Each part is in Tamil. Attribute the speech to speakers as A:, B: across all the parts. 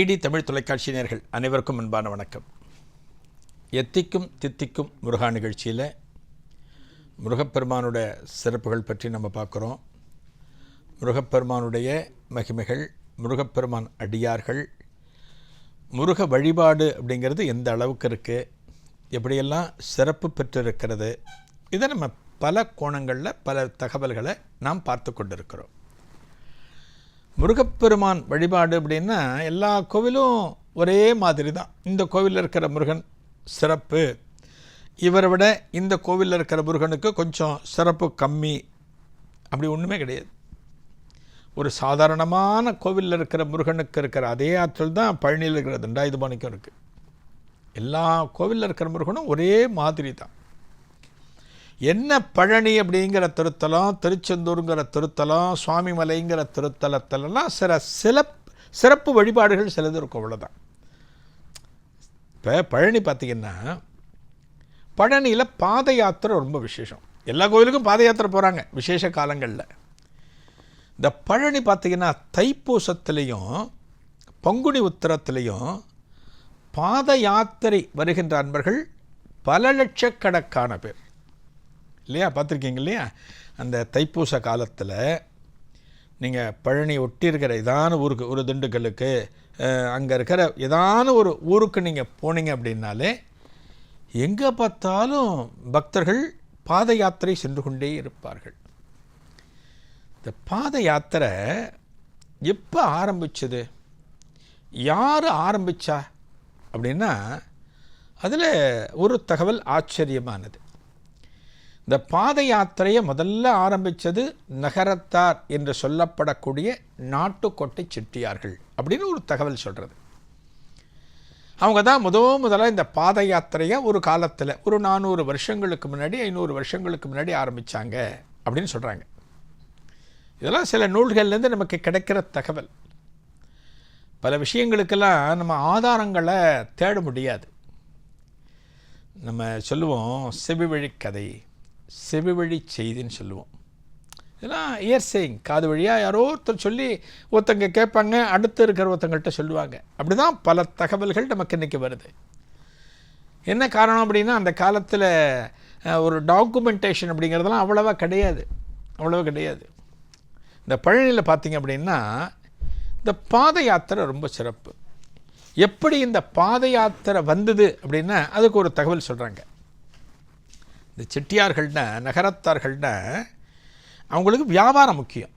A: டிடி தமிழ் தொலைக்காட்சி நேர்கள் அனைவருக்கும் அன்பான வணக்கம். எத்திக்கும் தித்திக்கும் முருகா நிகழ்ச்சியில் முருகப்பெருமானுடைய சிறப்புகள் பற்றி நம்ம பார்க்குறோம். முருகப்பெருமானுடைய மகிமைகள் முருகப்பெருமான் அடியார்கள் முருக வழிபாடு அப்படிங்கிறது எந்த அளவுக்கு இருக்குது எப்படியெல்லாம் சிறப்பு பெற்றிருக்கிறது இதை நம்ம பல கோணங்களில் பல தகவல்களை நாம் பார்த்து கொண்டிருக்கிறோம். முருகப்பெருமான் வழிபாடு அப்படின்னா எல்லா கோவிலும் ஒரே மாதிரி தான். இந்த கோவிலில் இருக்கிற முருகன் சிறப்பு. இவரை விட இந்த கோவிலில் இருக்கிற முருகனுக்கு கொஞ்சம் சிறப்பு கம்மி. அப்படி ஒன்றுமே கிடையாது. ஒரு சாதாரணமான கோவிலில் இருக்கிற முருகனுக்கு இருக்கிற அதே ஆற்றல் தான் பழனியில் இருக்கிற தண்டாயுதபாணிக்கும் இருக்குது எல்லா கோவிலில் இருக்கிற முருகனும் ஒரே மாதிரி தான். என்ன பழனி அப்படிங்கிற திருத்தலம் திருச்செந்தூருங்கிற திருத்தலம் சுவாமிமலைங்கிற திருத்தலத்திலலாம் சில சிலப் சிறப்பு வழிபாடுகள் சிலது இருக்கும் அவ்வளோதான் இப்போ பழனி பார்த்திங்கன்னா பழனியில் பாத யாத்திரை ரொம்ப விசேஷம். எல்லா கோயிலுக்கும் பாத யாத்திரை போகிறாங்க விசேஷ காலங்களில். இந்த பழனி பார்த்திங்கன்னா தைப்பூசத்துலேயும் பங்குனி உத்தரத்துலேயும் பாத யாத்திரை வருகின்ற அன்பர்கள் பல லட்சக்கணக்கான பேர். இல்லையா? பார்த்துருக்கீங்க இல்லையா? அந்த தைப்பூச காலத்தில் நீங்கள் பழனி ஒட்டி இருக்கிற ஏதான ஊருக்கு ஒரு திண்டுக்கல்லுக்கு அங்கே இருக்கிற ஏதான ஒரு ஊருக்கு நீங்கள் போனீங்க அப்படின்னாலே எங்கே பார்த்தாலும் பக்தர்கள் பாத யாத்திரை சென்று கொண்டே இருப்பார்கள். இந்த பாத யாத்திரை எப்போ ஆரம்பிச்சது? யார் ஆரம்பிச்சா? அப்படின்னா அதில் ஒரு தகவல் ஆச்சரியமானது. இந்த பாத யாத்திரையை முதல்ல ஆரம்பித்தது நகரத்தார் என்று சொல்லப்படக்கூடிய நாட்டுக்கோட்டை செட்டியார்கள் அப்படின்னு ஒரு தகவல் சொல்கிறது அவங்க தான் முத முதல்ல இந்த பாத யாத்திரையை ஒரு காலத்தில் ஒரு நானூறு வருஷங்களுக்கு முன்னாடி ஐநூறு வருஷங்களுக்கு முன்னாடி ஆரம்பித்தாங்க அப்படின்னு சொல்கிறாங்க இதெல்லாம் சில நூல்கள்லேருந்து நமக்கு கிடைக்கிற தகவல். பல விஷயங்களுக்கெல்லாம் நம்ம ஆதாரங்களை தேட முடியாது. நம்ம சொல்லுவோம் செவிவழி கதை. செவிவழி செய்தின்னு சொல்லுவோம். இதெல்லாம் இயர்சேயிங் காது வழியாக யாரோ ஒருத்தர் சொல்லி ஒருத்தங்க கேட்பாங்க அடுத்து இருக்கிற ஒருத்தங்கள்ட்ட சொல்லுவாங்க. அப்படி தான் பல தகவல்கள் நமக்கு இன்றைக்கி வருது. என்ன காரணம் அப்படின்னா அந்த காலத்தில் ஒரு டாக்குமெண்டேஷன் அப்படிங்கிறதெல்லாம் அவ்வளோவா கிடையாது. அவ்வளோவா கிடையாது. இந்த பழனியில் பார்த்திங்க அப்படின்னா இந்த பாத யாத்திரை ரொம்ப சிறப்பு. எப்படி இந்த பாத யாத்திரை வந்தது அப்படின்னா அதுக்கு ஒரு தகவல் சொல்கிறாங்க இந்த செட்டியார்கள்னா நகரத்தார்கள்னா அவங்களுக்கு வியாபாரம் முக்கியம்.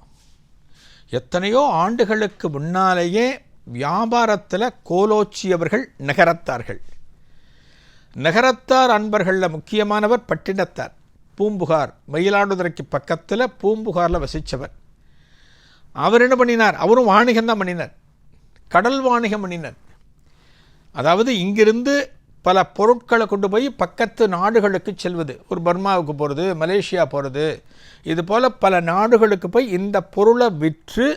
A: எத்தனையோ ஆண்டுகளுக்கு முன்னாலேயே வியாபாரத்தில் கோலோச்சியவர்கள் நகரத்தார்கள். நகரத்தார் அன்பர்களில் முக்கியமானவர் பட்டினத்தார். பூம்புகார் மயிலாடுதுறைக்கு பக்கத்தில் பூம்புகாரில் வசித்தவர் அவர் என்ன பண்ணினார்? அவரும் வாணிகம் தான் பண்ணினார். கடல் வாணிகம் பண்ணினார். அதாவது இங்கிருந்து பல பொருட்களை கொண்டு போய் பக்கத்து நாடுகளுக்கு செல்வது. ஒரு பர்மாவுக்கு போகிறது மலேசியா போகிறது இது போல் பல நாடுகளுக்கு போய் இந்த பொருளை விற்று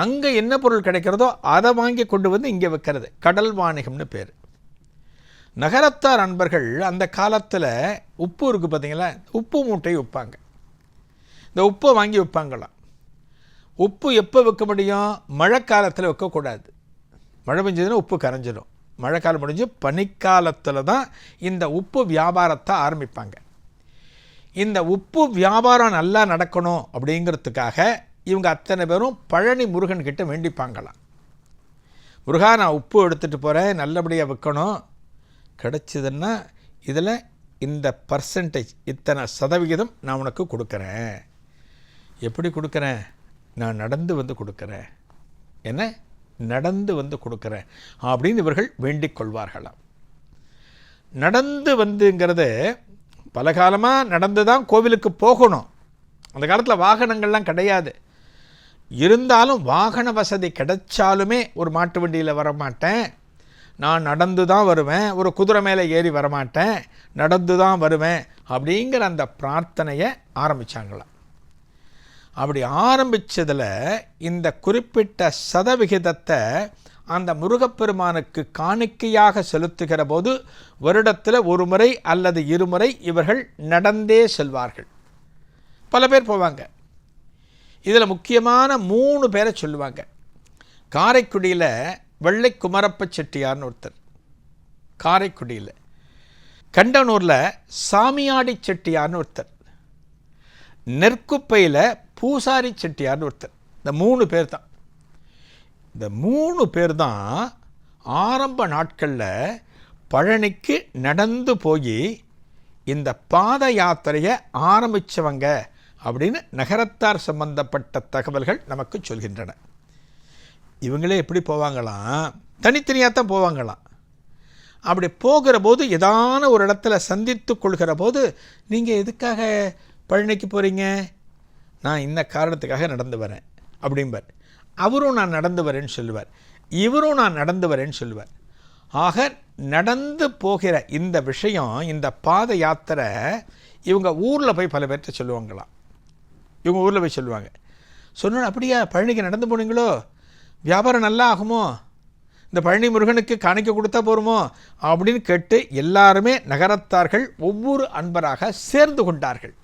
A: அங்கே என்ன பொருள் கிடைக்கிறதோ அதை வாங்கி கொண்டு வந்து இங்கே வைக்கிறது கடல் வாணிகம்னு பேர். நகரத்தார் அன்பர்கள் அந்த காலத்தில் உப்பு இருக்குது பார்த்தீங்களா? உப்பு மூட்டை விற்பாங்க. இந்த உப்பை வாங்கி விற்பாங்களாம். உப்பு எப்போ விற்க முடியும்? மழை காலத்தில் வைக்கக்கூடாது மழை பெஞ்சதுன்னா உப்பு கரைஞ்சிடும் மழைக்காலம் முடிஞ்சு பனிக்காலத்தில் தான் இந்த உப்பு வியாபாரத்தை ஆரம்பிப்பாங்க. இந்த உப்பு வியாபாரம் நல்லா நடக்கணும் அப்படிங்கிறதுக்காக இவங்க அத்தனை பேரும் பழனி முருகன் கிட்ட வேண்டிப்பாங்களாம். முருகா நான் உப்பு எடுத்துகிட்டு போகிறேன் நல்லபடியாக விற்கணும். கிடச்சிதுன்னா இதில் இந்த பர்சன்டேஜ் இத்தனை சதவிகிதம் நான் உனக்கு கொடுக்குறேன். எப்படி கொடுக்குறேன்? நான் நடந்து வந்து கொடுக்குறேன். என்ன? நடந்து வந்து கொடுக்குறேன் அப்படின்னு இவர்கள் வேண்டிக் கொள்வார்களாம். நடந்து வந்துங்கிறது பல காலமாக நடந்து தான் கோவிலுக்கு போகணும். அந்த காலத்தில் வாகனங்கள்லாம் கிடையாது. இருந்தாலும் வாகன வசதி கிடைச்சாலுமே ஒரு மாட்டு வண்டியில் வரமாட்டேன். நான் நடந்து தான் வருவேன். ஒரு குதிரை மேலே ஏறி வரமாட்டேன். நடந்து தான் வருவேன் அப்படிங்கிற அந்த பிரார்த்தனையை ஆரம்பித்தாங்களாம் அப்படி ஆரம்பித்ததில் இந்த குறிப்பிட்ட சதவிகிதத்தை அந்த முருகப்பெருமானுக்கு காணிக்கையாக செலுத்துகிற போது வருடத்தில் ஒரு முறை அல்லது இருமுறை இவர்கள் நடந்தே செல்வார்கள். பல பேர் போவாங்க. இதில் முக்கியமான மூணு பேரை சொல்லுவாங்க. காரைக்குடியில் வெள்ளை குமரப்ப செட்டியார்னு ஒருத்தர். காரைக்குடியில். கண்டனூரில் சாமியாடி செட்டியார்னு ஒருத்தர். நெற்குப்பையில் பூசாரி செட்டியார்னு ஒருத்தர். இந்த மூணு பேர் தான் இந்த மூணு பேர் தான் ஆரம்ப நாட்களில் பழனிக்கு நடந்து போய் இந்த பாத யாத்திரையை ஆரம்பித்தவங்க அப்படின்னு நகரத்தார் சம்பந்தப்பட்ட தகவல்கள் நமக்கு சொல்கின்றன. இவங்களே எப்படி போவாங்களாம்? தனித்தனியாக தான் போவாங்களாம். அப்படி போகிற போது ஏதான ஒரு இடத்துல சந்தித்து கொள்கிற போது நீங்கள் எதுக்காக பழனிக்கு போகிறீங்க நான் இந்த காரணத்துக்காக நடந்து வரேன் அப்படிம்பார். அவரும் நான் நடந்து வரேன்னு சொல்லுவார். இவரும் நான் நடந்து வரேன்னு சொல்லுவார். ஆக நடந்து போகிற இந்த விஷயம் இந்த பாத யாத்திரை இவங்க ஊரில் போய் பல பேர்கிட்ட சொல்லுவாங்களாம். இவங்க ஊரில் போய் சொல்லுவாங்க. சொன்ன அப்படியா பழனிக்கு நடந்து போனீங்களோ? வியாபாரம் நல்லா ஆகுமோ? இந்த பழனி முருகனுக்கு காணிக்க கொடுத்தா போருமோ? அப்படின்னு கேட்டு எல்லாருமே நகரத்தார்கள் ஒவ்வொரு அன்பராக சேர்ந்து கொண்டார்கள்.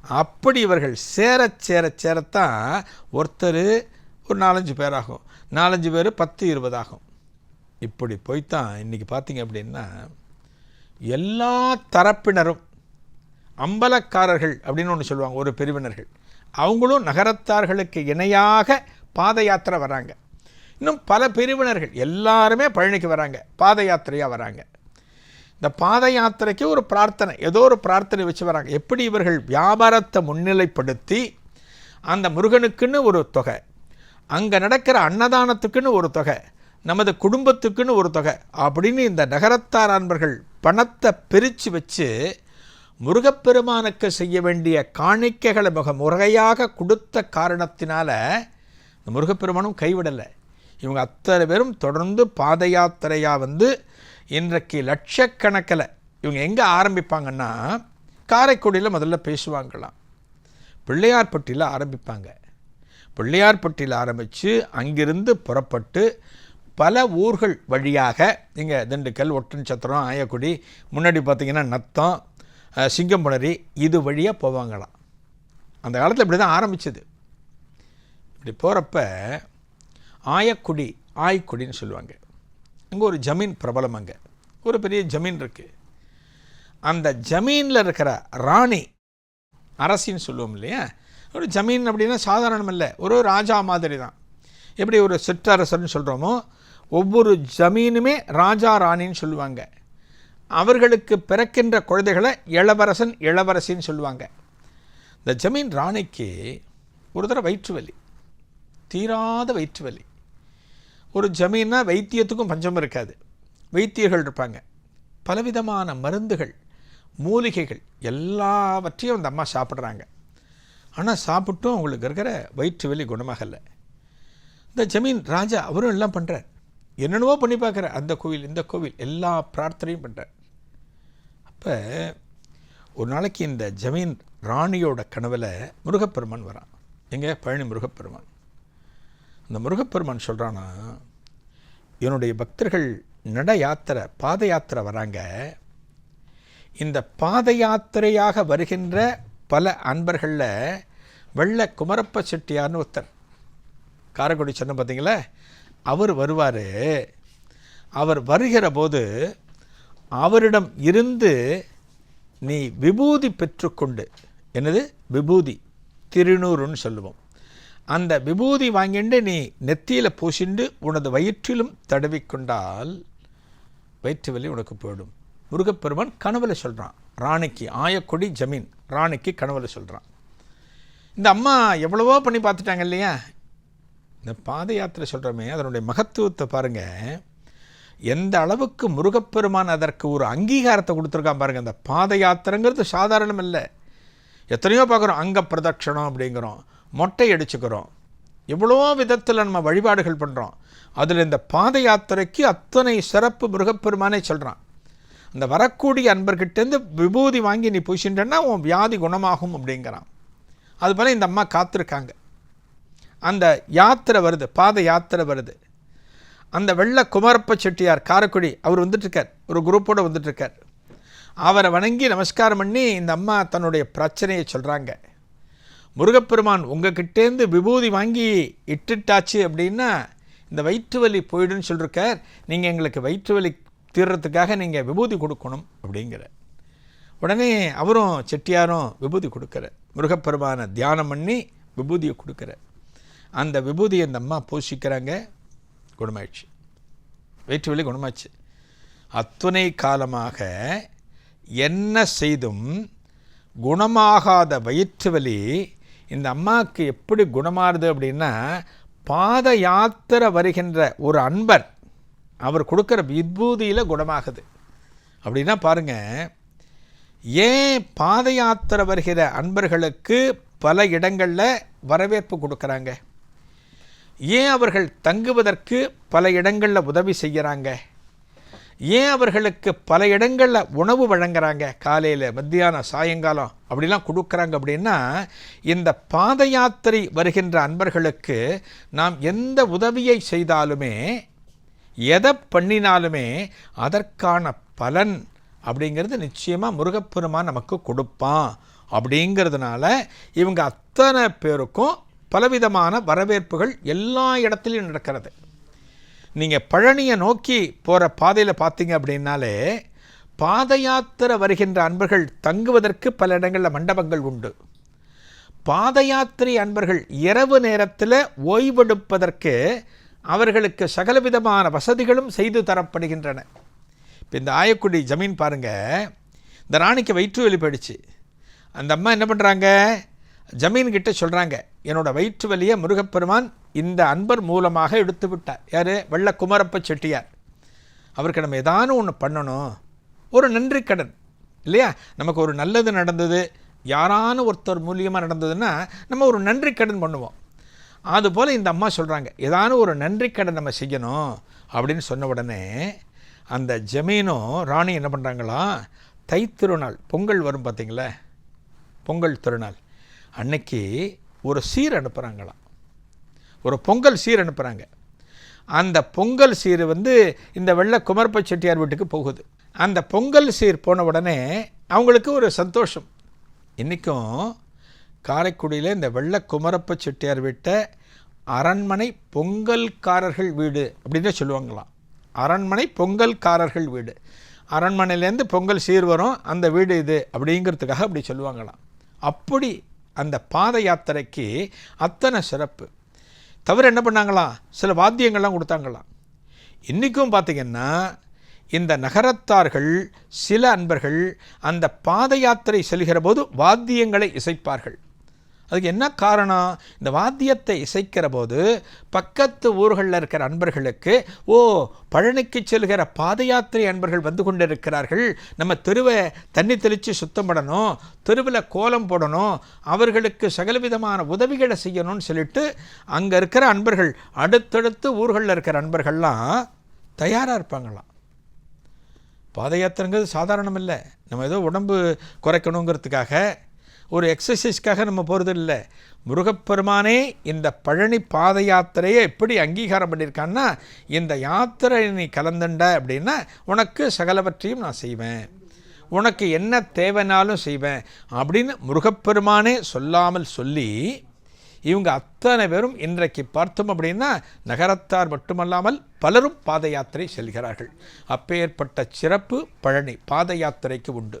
A: அப்படி இவர்கள் சேர சேர சேரத்தான் ஒருத்தர் ஒரு நாலஞ்சு பேராகும். நாலஞ்சு பேர் பத்து இருபதாகும். இப்படி போய்த்தான் இன்றைக்கி பார்த்தீங்க அப்படின்னா எல்லா தரப்பினரும் அம்பலக்காரர்கள் அப்படின்னு ஒன்று சொல்லுவாங்க ஒரு பிரிவினர்கள். அவங்களும் நகரத்தார்களுக்கு இணையாக பாத யாத்திரை வராங்க. இன்னும் பல பிரிவினர்கள் எல்லாருமே பழனிக்கு வராங்க பாத யாத்திரையாக வராங்க. இந்த பாத யாத்திரைக்கு ஒரு பிரார்த்தனை. ஏதோ ஒரு பிரார்த்தனை வச்சு வராங்க. எப்படி இவர்கள் வியாபாரத்தை முன்னிலைப்படுத்தி அந்த முருகனுக்குன்னு ஒரு தொகை அங்கே நடக்கிற அன்னதானத்துக்குன்னு ஒரு தொகை நமது குடும்பத்துக்குன்னு ஒரு தொகை அப்படின்னு இந்த நகரத்தார் அன்பர்கள் பணத்தை பிரித்து வச்சு முருகப்பெருமானுக்கு செய்ய வேண்டிய காணிக்கைகளை மிக முறையாக கொடுத்த காரணத்தினால இந்த முருகப்பெருமானும் கைவிடலை. இவங்க அத்தனை பேரும் தொடர்ந்து பாத யாத்திரையாக வந்து இன்றைக்கு லட்சக்கணக்கில் இவங்க எங்கே ஆரம்பிப்பாங்கன்னா காரைக்குடியில் முதல்ல பேசுவாங்களாம். பிள்ளையார்பட்டியில் ஆரம்பிப்பாங்க. பிள்ளையார்பட்டியில் ஆரம்பித்து அங்கிருந்து புறப்பட்டு பல ஊர்கள் வழியாக இங்கே திண்டுக்கல் ஒட்டன் சத்திரம் ஆயக்குடி முன்னாடி பார்த்திங்கன்னா நத்தம் சிங்கம்புணரி இது வழியாக போவாங்களாம். அந்த காலத்தில் இப்படி தான் ஆரம்பிச்சது. இப்படி போகிறப்ப ஆயக்குடி ஆய்க்குடின்னு சொல்லுவாங்க. அங்கே ஒரு ஜமீன் பிரபலம் அங்கே. ஒரு பெரிய ஜமீன் இருக்குது அந்த ஜமீனில் இருக்கிற ராணி அரசின்னு சொல்லுவோம் இல்லையா? ஒரு ஜமீன் அப்படின்னா சாதாரணம் இல்லை. ஒரு ராஜா மாதிரி தான் எப்படி ஒரு சிற்றரசர்னு சொல்கிறோமோ ஒவ்வொரு ஜமீனுமே ராஜா ராணின்னு சொல்லுவாங்க. அவர்களுக்கு பிறக்கின்ற குழந்தைகளை இளவரசன் இளவரசின்னு சொல்லுவாங்க. இந்த ஜமீன் ராணிக்கு ஒரு தடவை வயிற்று வலி தீராத வயிற்று வலி ஒரு ஜமீன்னா வைத்தியத்துக்கும் பஞ்சம் இருக்காது. வைத்தியர்கள் இருப்பாங்க. பலவிதமான மருந்துகள் மூலிகைகள் எல்லாவற்றையும் அந்த அம்மா சாப்பிட்றாங்க. ஆனால் சாப்பிட்டும் அவங்களுக்கு இருக்கிற வயிற்று வலி குணமாகலை இந்த ஜமீன் ராஜா அவரும் எல்லாம் பண்ணுறார் என்னென்னவோ பண்ணி பார்க்குற அந்த கோவில் இந்த கோவில் எல்லா பிரார்த்தனையும் பண்ணுறார் அப்போ ஒரு நாளைக்கு இந்த ஜமீன் ராணியோட கனவில் முருகப்பெருமான் வரான். எங்கே? பழனி முருகப்பெருமான். இந்த முருகப்பெருமான் சொல்கிறானா என்னுடைய பக்தர்கள் நட யாத்திரை பாத யாத்திரை வராங்க. இந்த பாத யாத்திரையாக வருகின்ற பல அன்பர்களில் வெள்ள குமரப்ப செட்டியார்னு ஒருத்தர் காரைக்குடி சொன்ன பார்த்தீங்களா அவர் வருவார். அவர் வருகிற போது அவரிடம் இருந்து நீ விபூதி பெற்றுக்கொண்டு என்னது? விபூதி திருநூறுன்னு சொல்லுவோம். அந்த விபூதி வாங்கிண்டு நீ நெத்தியில் பூசிண்டு உனது வயிற்றிலும் தடவிக்கொண்டால் வயிற்று வலி உனக்கு போயிடும். முருகப்பெருமான் கனவுல சொல்கிறான் ராணிக்கு ஆயக்கொடி ஜமீன். ராணிக்கு கனவுல சொல்கிறான் இந்த அம்மா எவ்வளவோ பண்ணி பார்த்துட்டாங்க இல்லையா? இந்த பாத யாத்திரை சொல்கிறோமே அதனுடைய மகத்துவத்தை பாருங்கள் எந்த அளவுக்கு முருகப்பெருமான் அதற்கு ஒரு அங்கீகாரத்தை கொடுத்துருக்கான் பாருங்கள் அந்த பாத யாத்திரைங்கிறது சாதாரணம் இல்லை. எத்தனையோ பார்க்குறோம் அங்க பிரதட்சணம் அப்படிங்கிறோம். மொட்டை அடிச்சுக்கிறோம். எவ்வளோ விதத்தில் நம்ம வழிபாடுகள் பண்ணுறோம் அதில் இந்த பாத யாத்திரைக்கு அத்தனை சிறப்பு முருகப்பெருமானே சொல்கிறான் அந்த வரக்கூடிய அன்பர்கிட்டேருந்து விபூதி வாங்கி நீ பூசின்றன்னா உன் வியாதி குணமாகும் அப்படிங்கிறான். அதுபோல் இந்த அம்மா காத்திருக்காங்க. அந்த யாத்திரை வருது பாத யாத்திரை வருது. அந்த வெள்ளை குமரப்ப செட்டியார் காரக்குடி அவர் வந்துட்டுருக்கார். ஒரு குரூப்போடு வந்துட்டுருக்கார். அவரை வணங்கி நமஸ்காரம் பண்ணி இந்த அம்மா தன்னுடைய பிரச்சனையை சொல்கிறாங்க முருகப்பெருமான் உங்ககிட்டேருந்து விபூதி வாங்கி இட்டுட்டாச்சு அப்படின்னா இந்த வயிற்று வலி போயிடுன்னு சொல்லியிருக்கார் நீங்கள் எங்களுக்கு வயிற்று வலி தீர்றதுக்காக நீங்கள் விபூதி கொடுக்கணும் அப்படிங்கிற உடனே அவரும் செட்டியாரும் விபூதி கொடுக்குற முருகப்பெருமானை தியானம் பண்ணி விபூதியை கொடுக்குற அந்த விபூதியை இந்த அம்மா பூசிக்கிறாங்க குணமாயிடுச்சு. வயிற்று வலி குணமாச்சு. அத்துணை காலமாக என்ன செய்தும் குணமாகாத வயிற்று வலி இந்த அம்மாவுக்கு எப்படி குணமாறுது அப்படின்னா பாத யாத்திரை வருகின்ற ஒரு அன்பர் அவர் கொடுக்குற விபூதியில் குணமாகுது. அப்படின்னா பாருங்கள் ஏன் பாத யாத்திரை வருகிற அன்பர்களுக்கு பல இடங்களில் வரவேற்பு கொடுக்குறாங்க? ஏன் அவர்கள் தங்குவதற்கு பல இடங்களில் உதவி செய்கிறாங்க ஏன் அவர்களுக்கு பல இடங்களில் உணவு வழங்குறாங்க? காலையில் மத்தியானம் சாயங்காலம் அப்படிலாம் கொடுக்குறாங்க அப்படின்னா இந்த பாத யாத்திரை வருகின்ற அன்பர்களுக்கு நாம் எந்த உதவியை செய்தாலுமே எதை பண்ணினாலுமே அதற்கான பலன் அப்படிங்கிறது நிச்சயமாக முருகப்பெருமான் நமக்கு கொடுப்பான். அப்படிங்கிறதுனால இவங்க அத்தனை பேருக்கும் பலவிதமான வரவேற்புகள் எல்லா இடத்துலையும் நடக்கிறது. நீங்கள் பழனியை நோக்கி போகிற பாதையில் பார்த்தீங்க அப்படின்னாலே பாத யாத்திரை வருகின்ற அன்பர்கள் தங்குவதற்கு பல இடங்களில் மண்டபங்கள் உண்டு. பாத யாத்திரை அன்பர்கள் இரவு நேரத்தில் ஓய்வெடுப்பதற்கு அவர்களுக்கு சகலவிதமான வசதிகளும் செய்து தரப்படுகின்றன. இப்போ இந்த ஆயக்குடி ஜமீன் பாருங்கள் இந்த ராணிக்கு வயிற்று வலி போயிடுச்சு. அந்த அம்மா என்ன பண்ணுறாங்க ஜமீன் கிட்ட சொல்கிறாங்க என்னோடய வயிற்று வலியை முருகப்பெருமான் இந்த அன்பர் மூலமாக எடுத்து விட்டார். யார்? வெள்ள குமரப்ப செட்டியார். அவருக்கு நம்ம ஏதானும் ஒன்று பண்ணணும். ஒரு நன்றி கடன். இல்லையா? நமக்கு ஒரு நல்லது நடந்தது. யாரான ஒருத்தர் மூலியமாக நடந்ததுன்னா நம்ம ஒரு நன்றி கடன் பண்ணுவோம். அதுபோல் இந்த அம்மா சொல்கிறாங்க ஏதானும் ஒரு நன்றி கடன் நம்ம செய்யணும். அப்படின்னு சொன்ன உடனே அந்த ஜமீனும் ராணி என்ன பண்ணுறாங்களா தை திருநாள் பொங்கல் வரும் பார்த்தீங்களா பொங்கல் திருநாள். அன்னைக்கு ஒரு சீர் அனுப்புகிறாங்களாம் ஒரு பொங்கல் சீர் அனுப்புகிறாங்க அந்த பொங்கல் சீர் வந்து இந்த வெள்ள குமரப்ப செட்டியார் வீட்டுக்கு போகுது. அந்த பொங்கல் சீர் போன உடனே அவங்களுக்கு ஒரு சந்தோஷம். இன்றைக்கும் காரைக்குடியில் இந்த வெள்ள குமரப்ப செட்டியார் வீட்டை அரண்மனை பொங்கல்காரர்கள் வீடு அப்படின்னு சொல்லுவாங்களாம். அரண்மனை பொங்கல்காரர்கள் வீடு. அரண்மனையிலேருந்து பொங்கல் சீர் வரும் அந்த வீடு இது அப்படிங்கிறதுக்காக அப்படி சொல்லுவாங்களாம். அப்படி அந்த பாத யாத்திரைக்கு அத்தனை சிறப்பு. தவிர என்ன பண்ணாங்களாம் சில வாத்தியங்கள்லாம் கொடுத்தாங்களாம். இன்றைக்கும் பார்த்திங்கன்னா இந்த நகரத்தார்கள் சில அன்பர்கள் அந்த பாத யாத்திரை செல்கிற போது வாத்தியங்களை இசைப்பார்கள். அதுக்கு என்ன காரணம்? இந்த வாத்தியத்தை இசைக்கிற போது பக்கத்து ஊர்களில் இருக்கிற அன்பர்களுக்கு ஓ பழனிக்கு செல்கிற பாத யாத்திரை அன்பர்கள் வந்து கொண்டிருக்கிறார்கள். நம்ம தெருவை தண்ணி தெளித்து சுத்தம் பண்ணணும் தெருவில் கோலம் போடணும் அவர்களுக்கு சகலவிதமான உதவிகளை செய்யணும்னு சொல்லிட்டு அங்கே இருக்கிற அன்பர்கள் அடுத்தடுத்து ஊர்களில் இருக்கிற அன்பர்கள்லாம் தயாராக இருப்பாங்களாம். பாத யாத்திரைங்கிறது சாதாரணம் இல்லை நம்ம ஏதோ உடம்பு குறைக்கணுங்கிறதுக்காக ஒரு எக்ஸசைஸ்க்காக நம்ம போகிறது இல்லை முருகப்பெருமானே இந்த பழனி பாத யாத்திரையை எப்படி அங்கீகாரம் பண்ணியிருக்கான்னா இந்த யாத்திரை நீ கலந்துண்ட அப்படின்னா உனக்கு சகலவற்றையும் நான் செய்வேன். உனக்கு என்ன தேவைனாலும் செய்வேன் அப்படின்னு முருகப்பெருமானே சொல்லாமல் சொல்லி இவங்க அத்தனை பேரும் இன்றைக்கு பார்த்தோம் அப்படின்னா நகரத்தார் மட்டுமல்லாமல் பலரும் பாத யாத்திரை செல்கிறார்கள். அப்பேற்பட்ட சிறப்பு பழனி பாத யாத்திரைக்கு உண்டு.